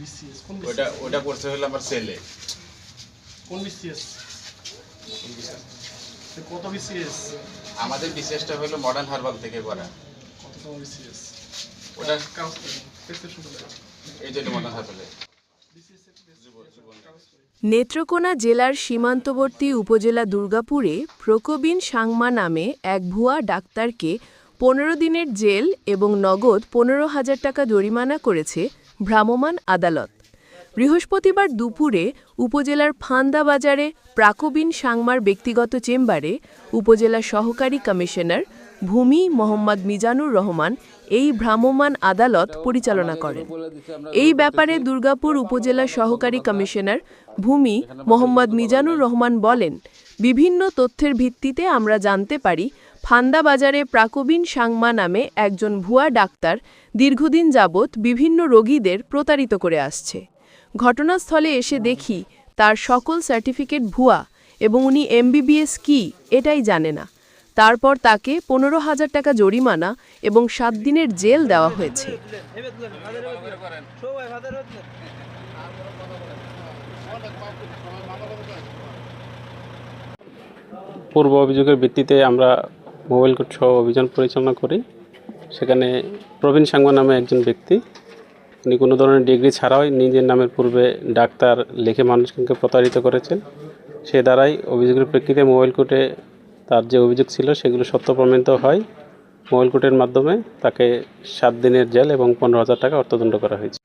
BCS কোন ওটা ওটা করছে হলো আমার ছেলে। কোন বিসিএস কত বিসিএস আমাদের বিশেষটা হলো মডার্ন হার্বাল থেকে করা। কত বিসিএস ওটা এই মডার্ন হার্বালে নেত্রকোনা জেলার সীমান্তবর্তী উপজেলা দুর্গাপুরে প্রকবিন সাংমা নামে এক ভুয়া ডাক্তারকে পনেরো দিনের জেল এবং নগদ পনেরো হাজার টাকা জরিমানা করেছে ভ্রাম্যমাণ আদালত। বৃহস্পতিবার দুপুরে উপজেলার ফান্দা বাজারে প্রাকবিন সাংমার ব্যক্তিগত চেম্বারে উপজেলা সহকারী কমিশনার ভূমি মোহাম্মদ মিজানুর রহমান এই ভ্রাম্যমাণ আদালত পরিচালনা করেন। এই ব্যাপারে দুর্গাপুর উপজেলা সহকারী কমিশনার ভূমি মোহাম্মদ মিজানুর রহমান বলেন, বিভিন্ন তথ্যের ভিত্তিতে আমরা জানতে পারি, ফান্দা বাজারে প্রাকবিন সাংমা নামে একজন ভুয়া ডাক্তার দীর্ঘদিন যাবৎ বিভিন্ন রোগীদের প্রতারিত করে আসছে। ঘটনাস্থলে এসে দেখি, তার সকল সার্টিফিকেট ভুয়া এবং উনি এমবিবিএস কি, এটাই জানে না। তারপর তাকে পনেরো হাজার টাকা জরিমানা এবং সাত দিনের জেল দেওয়া হয়েছে। পূর্ব অভিযোগের ভিত্তিতে আমরা মোবাইল কোর্ট সহ অভিযান পরিচালনা করি। সেখানে প্রবীণ সাংমা নামে একজন ব্যক্তি উনি কোনো ধরনের ডিগ্রি ছাড়াই নিজের নামের পূর্বে ডাক্তার লিখে মানুষকে প্রতারিত করেছেন। সে দ্বারাই অভিযোগের প্রেক্ষিতে মোবাইল কোর্টে তার যে অভিযোগ ছিল সেগুলো সত্য প্রমাণিত হয়। মোবাইল কোর্টের মাধ্যমে তাকে সাত দিনের জেল এবং পনেরো হাজার টাকা অর্থদণ্ড করা হয়েছে।